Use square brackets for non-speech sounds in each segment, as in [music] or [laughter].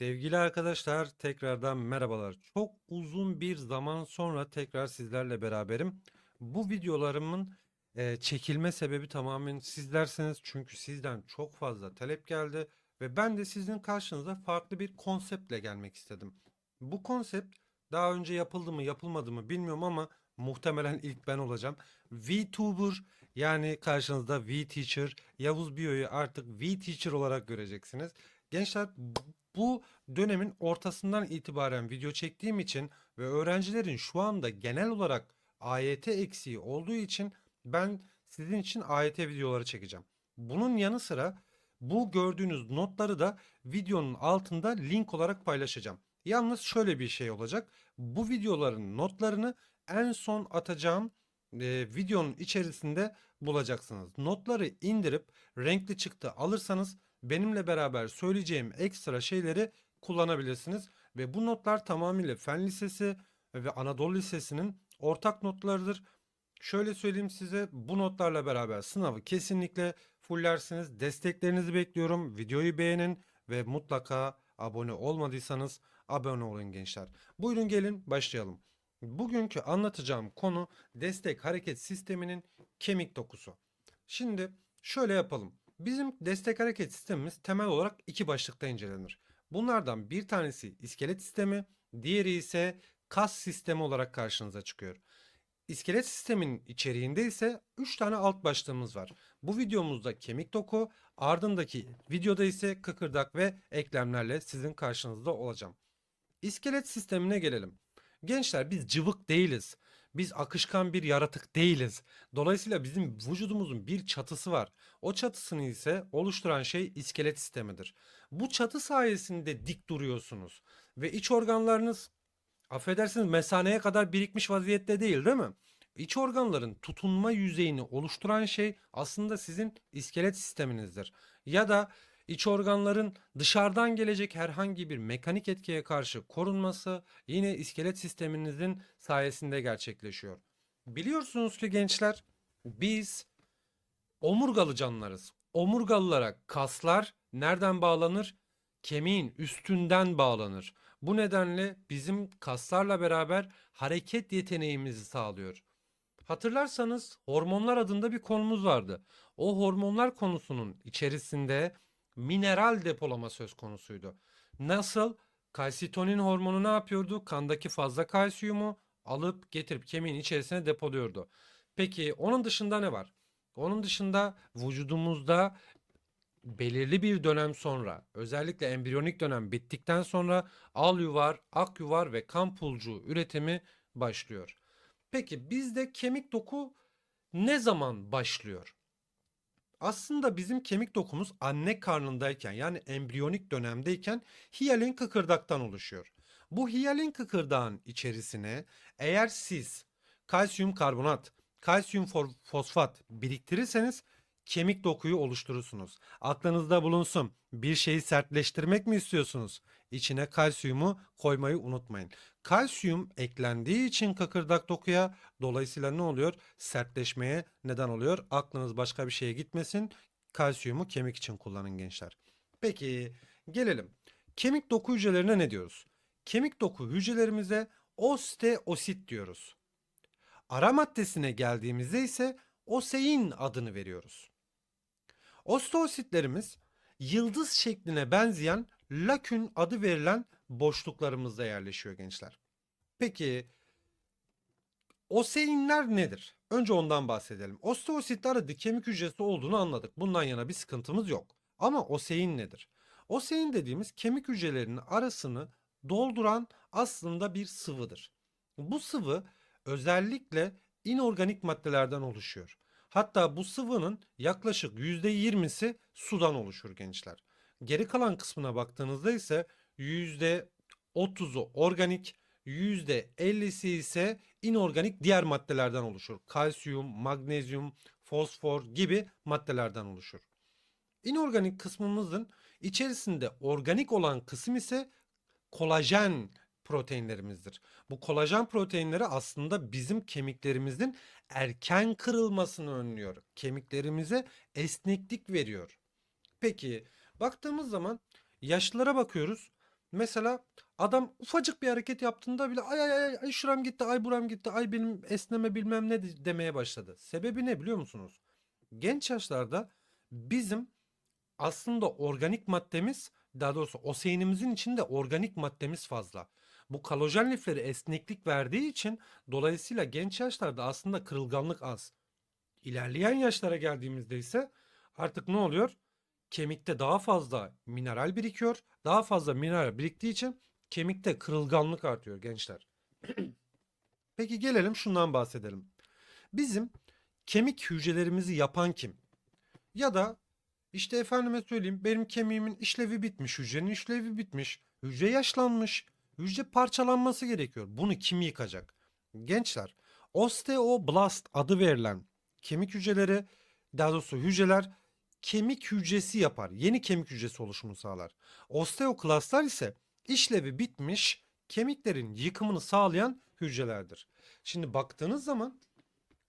Sevgili arkadaşlar, tekrardan merhabalar. Çok uzun bir zaman sonra tekrar sizlerle beraberim. Bu videolarımın e, çekilme sebebi tamamen sizlersiniz. Çünkü sizden çok fazla talep geldi ve ben de sizin karşınıza farklı bir konseptle gelmek istedim. Bu konsept daha önce yapıldı mı yapılmadı mı bilmiyorum ama muhtemelen ilk ben olacağım. VTuber yani karşınızda VTeacher, Yavuz Biyo'yu artık VTeacher olarak göreceksiniz. Gençler bu dönemin ortasından itibaren video çektiğim için ve öğrencilerin şu anda genel olarak AYT eksiği olduğu için ben sizin için AYT videoları çekeceğim. Bunun yanı sıra bu gördüğünüz notları da videonun altında link olarak paylaşacağım. Yalnız şöyle bir şey olacak. Bu videoların notlarını en son atacağım e, videonun içerisinde bulacaksınız. Notları indirip renkli çıktı alırsanız benimle beraber söyleyeceğim ekstra şeyleri kullanabilirsiniz. Ve bu notlar tamamıyla Fen Lisesi ve Anadolu Lisesi'nin ortak notlarıdır. Şöyle söyleyeyim size bu notlarla beraber sınavı kesinlikle fullersiniz. Desteklerinizi bekliyorum. Videoyu beğenin ve mutlaka abone olmadıysanız abone olun gençler. Buyurun gelin başlayalım. Bugünkü anlatacağım konu destek hareket sisteminin kemik dokusu. Şimdi şöyle yapalım. Bizim destek hareket sistemimiz temel olarak iki başlıkta incelenir. Bunlardan bir tanesi iskelet sistemi, diğeri ise kas sistemi olarak karşınıza çıkıyor. İskelet sistemin içeriğinde ise 3 tane alt başlığımız var. Bu videomuzda kemik doku, ardındaki videoda ise kıkırdak ve eklemlerle sizin karşınızda olacağım. İskelet sistemine gelelim. Gençler biz cıvık değiliz. Biz akışkan bir yaratık değiliz. Dolayısıyla bizim vücudumuzun bir çatısı var. O çatısını ise oluşturan şey iskelet sistemidir. Bu çatı sayesinde dik duruyorsunuz ve iç organlarınız affedersiniz mesaneye kadar birikmiş vaziyette değil değil mi? İç organların tutunma yüzeyini oluşturan şey aslında sizin iskelet sisteminizdir. Ya da iç organların dışarıdan gelecek herhangi bir mekanik etkiye karşı korunması yine iskelet sisteminizin sayesinde gerçekleşiyor. Biliyorsunuz ki gençler biz omurgalı canlılarız. Omurgalılara kaslar nereden bağlanır? Kemiğin üstünden bağlanır. Bu nedenle bizim kaslarla beraber hareket yeteneğimizi sağlıyor. Hatırlarsanız hormonlar adında bir konumuz vardı. O hormonlar konusunun içerisinde mineral depolama söz konusuydu. Nasıl? Kalsitonin hormonu ne yapıyordu? Kandaki fazla kalsiyumu alıp getirip kemiğin içerisine depoluyordu. Peki onun dışında ne var? Onun dışında vücudumuzda belirli bir dönem sonra özellikle embriyonik dönem bittikten sonra al yuvar, ak yuvar ve kan pulcuğu üretimi başlıyor. Peki bizde kemik doku ne zaman başlıyor? Aslında bizim kemik dokumuz anne karnındayken yani embriyonik dönemdeyken hiyalin kıkırdaktan oluşuyor. Bu hiyalin kıkırdağın içerisine eğer siz kalsiyum karbonat, kalsiyum fosfat biriktirirseniz kemik dokuyu oluşturursunuz. Aklınızda bulunsun. Bir şeyi sertleştirmek mi istiyorsunuz? İçine kalsiyumu koymayı unutmayın. Kalsiyum eklendiği için kıkırdak dokuya dolayısıyla ne oluyor? Sertleşmeye neden oluyor. Aklınız başka bir şeye gitmesin. Kalsiyumu kemik için kullanın gençler. Peki gelelim. Kemik doku hücrelerine ne diyoruz? Kemik doku hücrelerimize osteosit diyoruz. Ara maddesine geldiğimizde ise osein adını veriyoruz. Osteositlerimiz yıldız şekline benzeyen lakün adı verilen boşluklarımızda yerleşiyor gençler. Peki oseinler nedir? Önce ondan bahsedelim. Osteositler adı kemik hücresi olduğunu anladık. Bundan yana bir sıkıntımız yok. Ama osein nedir? Osein dediğimiz kemik hücrelerinin arasını dolduran aslında bir sıvıdır. Bu sıvı özellikle inorganik maddelerden oluşuyor. Hatta bu sıvının yaklaşık %20'si sudan oluşur gençler. Geri kalan kısmına baktığınızda ise %30'u organik, %50'si ise inorganik diğer maddelerden oluşur. Kalsiyum, magnezyum, fosfor gibi maddelerden oluşur. İnorganik kısmımızın içerisinde organik olan kısım ise kolajen proteinlerimizdir. Bu kolajen proteinleri aslında bizim kemiklerimizin erken kırılmasını önlüyor. Kemiklerimize esneklik veriyor. Peki baktığımız zaman yaşlılara bakıyoruz. Mesela adam ufacık bir hareket yaptığında bile ay ay ay ay şuram gitti, ay buram gitti, ay benim esneme bilmem ne de- demeye başladı. Sebebi ne biliyor musunuz? Genç yaşlarda bizim aslında organik maddemiz, daha doğrusu oseyinimizin içinde organik maddemiz fazla. Bu kolajen lifleri esneklik verdiği için dolayısıyla genç yaşlarda aslında kırılganlık az. İlerleyen yaşlara geldiğimizde ise artık ne oluyor? Kemikte daha fazla mineral birikiyor. Daha fazla mineral biriktiği için kemikte kırılganlık artıyor gençler. [clears throat] Peki gelelim şundan bahsedelim. Bizim kemik hücrelerimizi yapan kim? Ya da işte efendime söyleyeyim benim kemiğimin işlevi bitmiş, hücrenin işlevi bitmiş, hücre yaşlanmış, hücre parçalanması gerekiyor. Bunu kim yıkacak? Gençler, osteoblast adı verilen kemik hücreleri, daha doğrusu hücreler kemik hücresi yapar. Yeni kemik hücresi oluşumunu sağlar. Osteoklastlar ise işlevi bitmiş kemiklerin yıkımını sağlayan hücrelerdir. Şimdi baktığınız zaman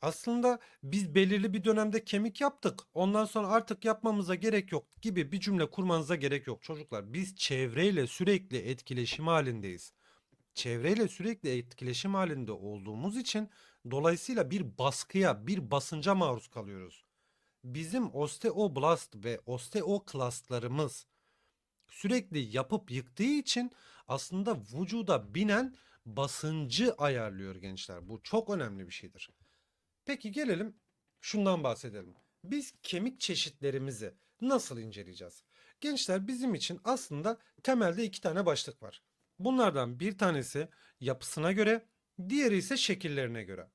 aslında biz belirli bir dönemde kemik yaptık. Ondan sonra artık yapmamıza gerek yok gibi bir cümle kurmanıza gerek yok çocuklar. Biz çevreyle sürekli etkileşim halindeyiz. Çevreyle sürekli etkileşim halinde olduğumuz için dolayısıyla bir baskıya, bir basınca maruz kalıyoruz. Bizim osteoblast ve osteoklastlarımız sürekli yapıp yıktığı için aslında vücuda binen basıncı ayarlıyor gençler. Bu çok önemli bir şeydir. Peki gelelim şundan bahsedelim. Biz kemik çeşitlerimizi nasıl inceleyeceğiz? Gençler bizim için aslında temelde iki tane başlık var. Bunlardan bir tanesi yapısına göre, diğeri ise şekillerine göre.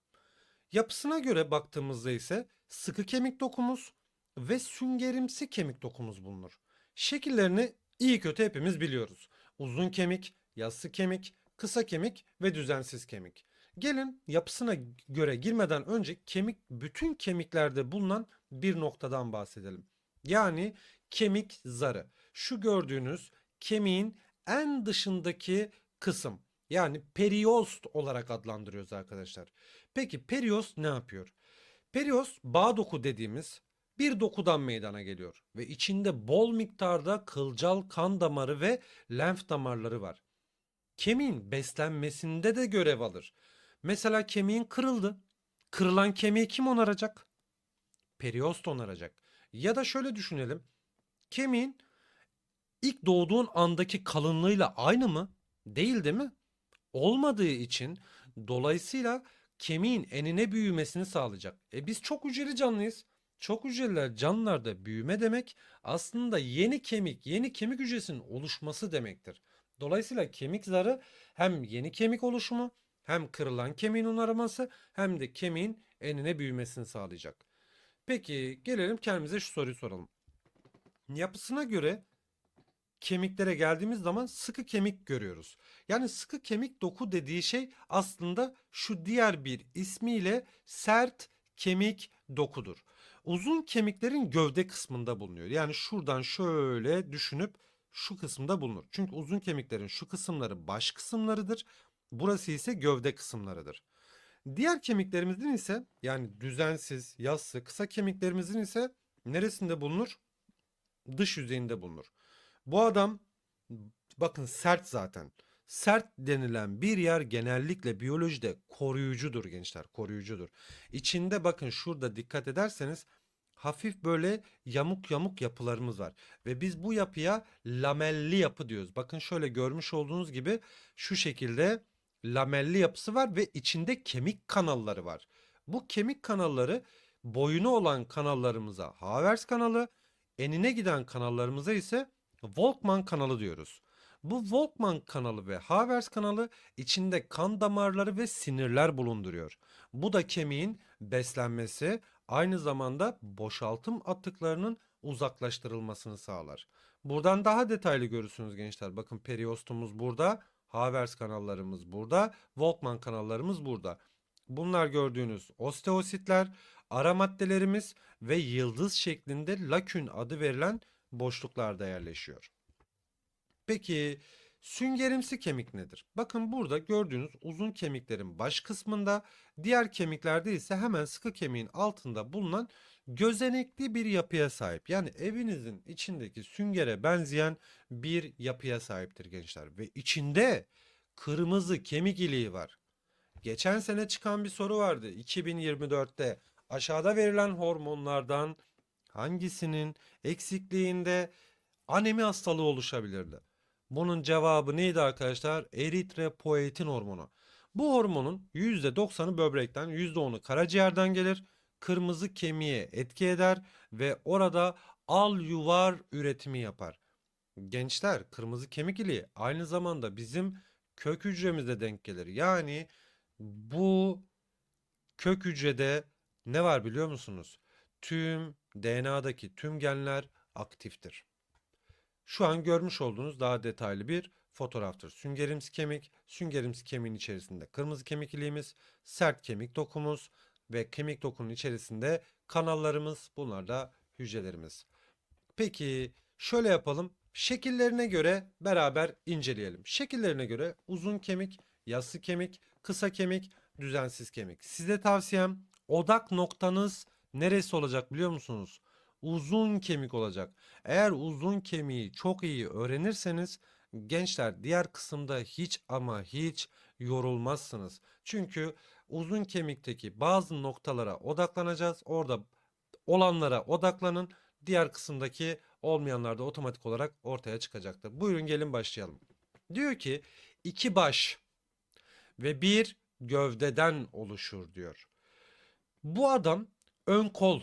Yapısına göre baktığımızda ise sıkı kemik dokumuz ve süngerimsi kemik dokumuz bulunur. Şekillerini iyi kötü hepimiz biliyoruz. Uzun kemik, yassı kemik, kısa kemik ve düzensiz kemik. Gelin yapısına göre girmeden önce kemik bütün kemiklerde bulunan bir noktadan bahsedelim. Yani kemik zarı. Şu gördüğünüz kemiğin en dışındaki kısım. Yani periost olarak adlandırıyoruz arkadaşlar. Peki periost ne yapıyor? Periost bağ doku dediğimiz bir dokudan meydana geliyor ve içinde bol miktarda kılcal kan damarı ve lenf damarları var. Kemiğin beslenmesinde de görev alır. Mesela kemiğin kırıldı. Kırılan kemiği kim onaracak? Periost onaracak. Ya da şöyle düşünelim. Kemiğin ilk doğduğun andaki kalınlığıyla aynı mı? Değil değil mi? Olmadığı için dolayısıyla kemiğin enine büyümesini sağlayacak. E biz çok hücreli canlıyız. Çok hücreler canlılarda büyüme demek aslında yeni kemik, yeni kemik hücresinin oluşması demektir. Dolayısıyla kemik zarı hem yeni kemik oluşumu hem kırılan kemiğin onarılması hem de kemiğin enine büyümesini sağlayacak. Peki gelelim kendimize şu soruyu soralım. Yapısına göre kemiklere geldiğimiz zaman sıkı kemik görüyoruz. Yani sıkı kemik doku dediği şey aslında şu diğer bir ismiyle sert kemik dokudur. Uzun kemiklerin gövde kısmında bulunuyor. Yani şuradan şöyle düşünüp şu kısımda bulunur. Çünkü uzun kemiklerin şu kısımları baş kısımlarıdır. Burası ise gövde kısımlarıdır. Diğer kemiklerimizin ise yani düzensiz, yassı, kısa kemiklerimizin ise neresinde bulunur? Dış yüzeyinde bulunur. Bu adam bakın sert zaten. Sert denilen bir yer genellikle biyolojide koruyucudur gençler, koruyucudur. İçinde bakın şurada dikkat ederseniz hafif böyle yamuk yamuk yapılarımız var. Ve biz bu yapıya lamelli yapı diyoruz. Bakın şöyle görmüş olduğunuz gibi şu şekilde lamelli yapısı var ve içinde kemik kanalları var. Bu kemik kanalları boyunu olan kanallarımıza Havers kanalı, enine giden kanallarımıza ise Volkmann kanalı diyoruz. Bu Volkmann kanalı ve Havers kanalı içinde kan damarları ve sinirler bulunduruyor. Bu da kemiğin beslenmesi, aynı zamanda boşaltım atıklarının uzaklaştırılmasını sağlar. Buradan daha detaylı görürsünüz gençler. Bakın periostumuz burada, Havers kanallarımız burada, Volkmann kanallarımız burada. Bunlar gördüğünüz osteositler, ara maddelerimiz ve yıldız şeklinde lakün adı verilen boşluklarda yerleşiyor. Peki Süngerimsi kemik nedir? Bakın burada gördüğünüz uzun kemiklerin baş kısmında, diğer kemiklerde ise hemen sıkı kemiğin altında bulunan gözenekli bir yapıya sahip. Yani evinizin içindeki süngere benzeyen bir yapıya sahiptir gençler. Ve içinde kırmızı kemik iliği var. Geçen sene çıkan bir soru vardı 2024'te. Aşağıda verilen hormonlardan hangisinin eksikliğinde anemi hastalığı oluşabilirdi? Bunun cevabı neydi arkadaşlar? Eritropoietin hormonu. Bu hormonun %90'ı böbrekten, %10'u karaciğerden gelir. Kırmızı kemiğe etki eder ve orada al yuvar üretimi yapar. Gençler, kırmızı kemik iliği aynı zamanda bizim kök hücremize denk gelir. Yani bu kök hücrede ne var biliyor musunuz? Tüm DNA'daki tüm genler aktiftir. Şu an görmüş olduğunuz daha detaylı bir fotoğraftır. Süngerimsi kemik, süngerimsi kemiğin içerisinde kırmızı kemik iliğimiz, sert kemik dokumuz ve kemik dokunun içerisinde kanallarımız, bunlar da hücrelerimiz. Peki şöyle yapalım. Şekillerine göre beraber inceleyelim. Şekillerine göre uzun kemik, yassı kemik, kısa kemik, düzensiz kemik. Size tavsiyem odak noktanız neresi olacak biliyor musunuz? Uzun kemik olacak. Eğer uzun kemiği çok iyi öğrenirseniz gençler diğer kısımda hiç ama hiç yorulmazsınız. Çünkü uzun kemikteki bazı noktalara odaklanacağız. Orada olanlara odaklanın. Diğer kısımdaki olmayanlar da otomatik olarak ortaya çıkacaktır. Buyurun gelin başlayalım. Diyor ki iki baş ve bir gövdeden oluşur diyor. Bu adam ön kol,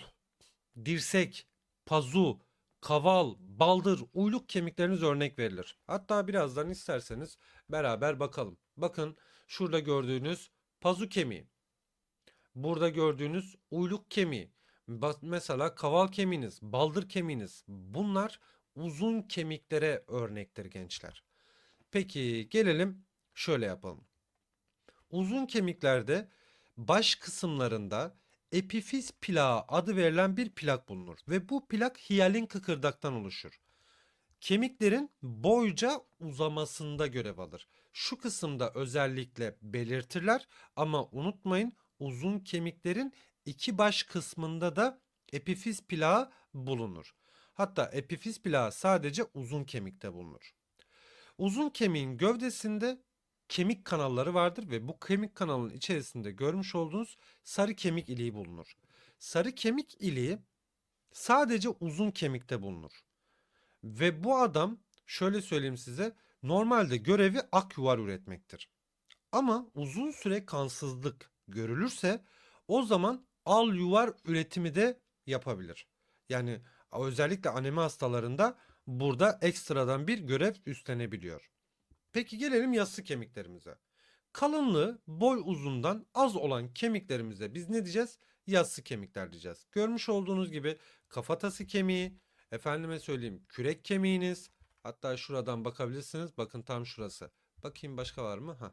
dirsek, pazu, kaval, baldır, uyluk kemikleriniz örnek verilir. Hatta birazdan isterseniz beraber bakalım. Bakın şurada gördüğünüz pazu kemiği. Burada gördüğünüz uyluk kemiği. Mesela kaval kemiğiniz, baldır kemiğiniz. Bunlar uzun kemiklere örnektir gençler. Peki gelelim şöyle yapalım. Uzun kemiklerde baş kısımlarında epifiz plağı adı verilen bir plak bulunur ve bu plak hiyalin kıkırdaktan oluşur. Kemiklerin boyca uzamasında görev alır. Şu kısımda özellikle belirtirler ama unutmayın uzun kemiklerin iki baş kısmında da epifiz plağı bulunur. Hatta epifiz plağı sadece uzun kemikte bulunur. Uzun kemiğin gövdesinde kemik kanalları vardır ve bu kemik kanalının içerisinde görmüş olduğunuz sarı kemik iliği bulunur. Sarı kemik iliği sadece uzun kemikte bulunur. Ve bu adam şöyle söyleyeyim size normalde görevi ak yuvar üretmektir. Ama uzun süre kansızlık görülürse o zaman al yuvar üretimi de yapabilir. Yani özellikle anemi hastalarında burada ekstradan bir görev üstlenebiliyor. Peki gelelim yassı kemiklerimize. Kalınlığı boy uzundan az olan kemiklerimize biz ne diyeceğiz? Yassı kemikler diyeceğiz. Görmüş olduğunuz gibi kafatası kemiği, efendime söyleyeyim kürek kemiğiniz, hatta şuradan bakabilirsiniz. Bakın tam şurası. Bakayım başka var mı? Ha.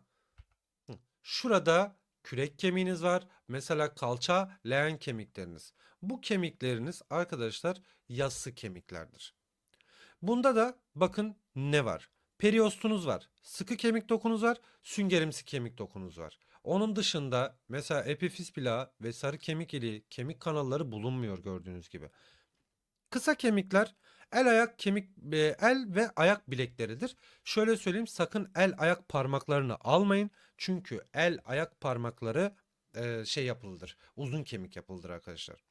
Şurada kürek kemiğiniz var. Mesela kalça, leğen kemikleriniz. Bu kemikleriniz arkadaşlar yassı kemiklerdir. Bunda da bakın ne var? Periostunuz var. Sıkı kemik dokunuz var. Süngerimsi kemik dokunuz var. Onun dışında mesela epifiz plağı ve sarı kemik iliği kemik kanalları bulunmuyor gördüğünüz gibi. Kısa kemikler el ayak kemik e, el ve ayak bilekleridir. Şöyle söyleyeyim sakın el ayak parmaklarını almayın. Çünkü el ayak parmakları e, şey yapılıdır. Uzun kemik yapılıdır arkadaşlar.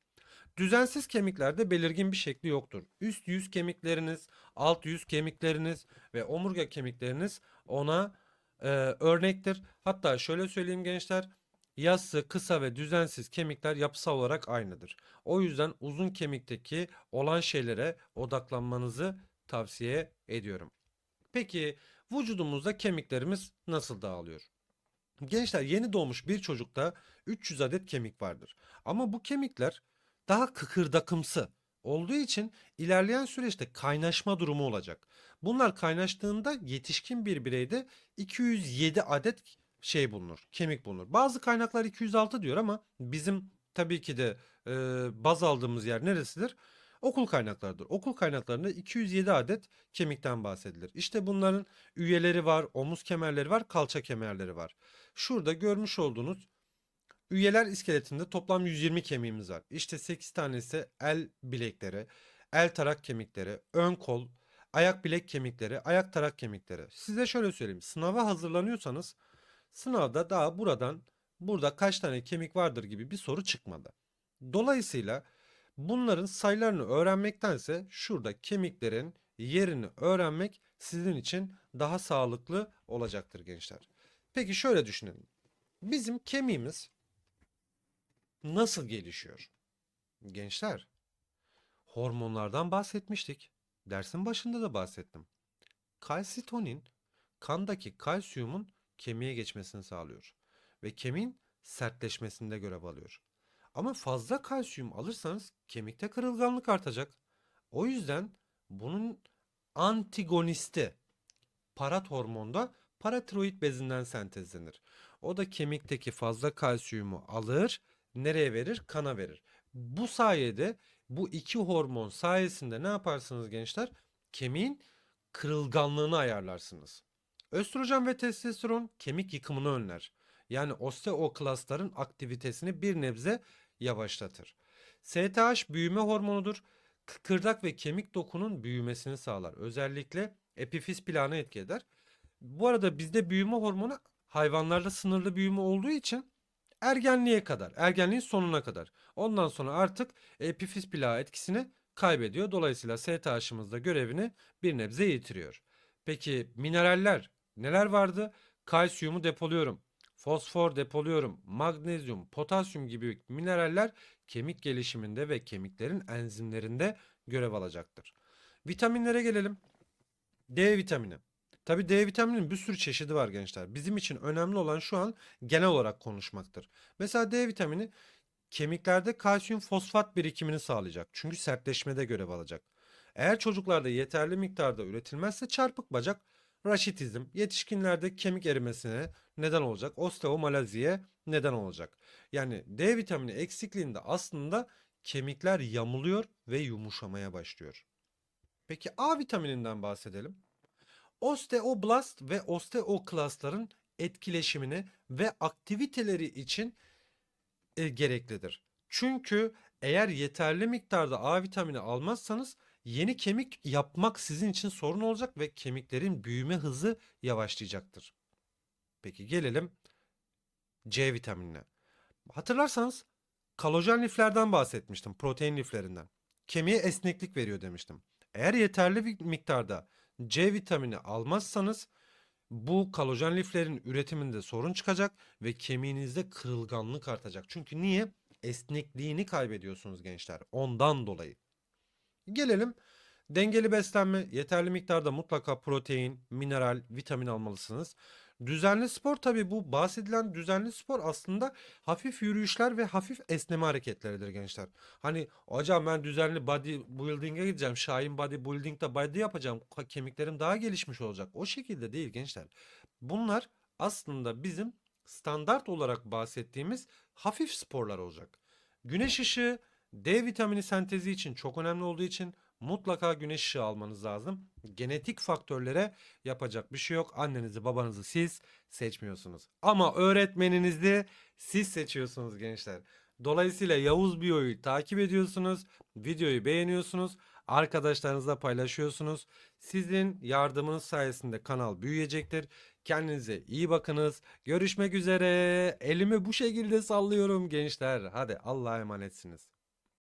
Düzensiz kemiklerde belirgin bir şekli yoktur. Üst yüz kemikleriniz, alt yüz kemikleriniz ve omurga kemikleriniz ona e, örnektir. Hatta şöyle söyleyeyim gençler, yassı, kısa ve düzensiz kemikler yapısal olarak aynıdır. O yüzden uzun kemikteki olan şeylere odaklanmanızı tavsiye ediyorum. Peki vücudumuzda kemiklerimiz nasıl dağılıyor? Gençler yeni doğmuş bir çocukta 300 adet kemik vardır. Ama bu kemikler daha kıkırdakımsı olduğu için ilerleyen süreçte kaynaşma durumu olacak. Bunlar kaynaştığında yetişkin bir bireyde 207 adet şey bulunur, kemik bulunur. Bazı kaynaklar 206 diyor ama bizim tabii ki de e, baz aldığımız yer neresidir? okul kaynaklarıdır. Okul kaynaklarında 207 adet kemikten bahsedilir. İşte bunların üyeleri var, omuz kemerleri var, kalça kemerleri var. Şurada görmüş olduğunuz üyeler iskeletinde toplam 120 kemiğimiz var. İşte 8 tanesi el bilekleri, el tarak kemikleri, ön kol, ayak bilek kemikleri, ayak tarak kemikleri. Size şöyle söyleyeyim. Sınava hazırlanıyorsanız sınavda daha buradan burada kaç tane kemik vardır gibi bir soru çıkmadı. Dolayısıyla bunların sayılarını öğrenmektense şurada kemiklerin yerini öğrenmek sizin için daha sağlıklı olacaktır gençler. Peki şöyle düşünelim. Bizim kemiğimiz nasıl gelişiyor? Gençler, hormonlardan bahsetmiştik. Dersin başında da bahsettim. Kalsitonin kandaki kalsiyumun kemiğe geçmesini sağlıyor ve kemiğin sertleşmesinde görev alıyor. Ama fazla kalsiyum alırsanız kemikte kırılganlık artacak. O yüzden bunun antigonisti parat hormonda paratiroid bezinden sentezlenir. O da kemikteki fazla kalsiyumu alır, nereye verir? Kana verir. Bu sayede bu iki hormon sayesinde ne yaparsınız gençler? Kemiğin kırılganlığını ayarlarsınız. Östrojen ve testosteron kemik yıkımını önler. Yani osteoklastların aktivitesini bir nebze yavaşlatır. STH büyüme hormonudur. Kıkırdak ve kemik dokunun büyümesini sağlar. Özellikle epifiz planı etki eder. Bu arada bizde büyüme hormonu hayvanlarda sınırlı büyüme olduğu için ergenliğe kadar, ergenliğin sonuna kadar. Ondan sonra artık epifiz plağı etkisini kaybediyor. Dolayısıyla STH'ımız da görevini bir nebze yitiriyor. Peki mineraller neler vardı? Kalsiyumu depoluyorum. Fosfor depoluyorum. Magnezyum, potasyum gibi mineraller kemik gelişiminde ve kemiklerin enzimlerinde görev alacaktır. Vitaminlere gelelim. D vitamini. Tabi D vitamininin bir sürü çeşidi var gençler. Bizim için önemli olan şu an genel olarak konuşmaktır. Mesela D vitamini kemiklerde kalsiyum fosfat birikimini sağlayacak. Çünkü sertleşmede görev alacak. Eğer çocuklarda yeterli miktarda üretilmezse çarpık bacak, raşitizm, yetişkinlerde kemik erimesine neden olacak, osteomalaziye neden olacak. Yani D vitamini eksikliğinde aslında kemikler yamuluyor ve yumuşamaya başlıyor. Peki A vitamininden bahsedelim. Osteoblast ve osteoklastların etkileşimini ve aktiviteleri için e, gereklidir. Çünkü eğer yeterli miktarda A vitamini almazsanız yeni kemik yapmak sizin için sorun olacak ve kemiklerin büyüme hızı yavaşlayacaktır. Peki gelelim C vitaminine. Hatırlarsanız kolajen liflerden bahsetmiştim, protein liflerinden. Kemiğe esneklik veriyor demiştim. Eğer yeterli bir miktarda C vitamini almazsanız bu kolajen liflerin üretiminde sorun çıkacak ve kemiğinizde kırılganlık artacak. Çünkü niye? Esnekliğini kaybediyorsunuz gençler. Ondan dolayı. Gelelim dengeli beslenme, yeterli miktarda mutlaka protein, mineral, vitamin almalısınız. Düzenli spor tabi bu bahsedilen düzenli spor aslında hafif yürüyüşler ve hafif esneme hareketleridir gençler. Hani hocam ben düzenli bodybuilding'e gideceğim. Şahin bodybuilding'de body yapacağım. Kemiklerim daha gelişmiş olacak. O şekilde değil gençler. Bunlar aslında bizim standart olarak bahsettiğimiz hafif sporlar olacak. Güneş ışığı D vitamini sentezi için çok önemli olduğu için mutlaka güneş ışığı almanız lazım. Genetik faktörlere yapacak bir şey yok. Annenizi babanızı siz seçmiyorsunuz. Ama öğretmeninizi siz seçiyorsunuz gençler. Dolayısıyla Yavuz Biyo'yu takip ediyorsunuz. Videoyu beğeniyorsunuz. Arkadaşlarınızla paylaşıyorsunuz. Sizin yardımınız sayesinde kanal büyüyecektir. Kendinize iyi bakınız. Görüşmek üzere. Elimi bu şekilde sallıyorum gençler. Hadi Allah'a emanetsiniz.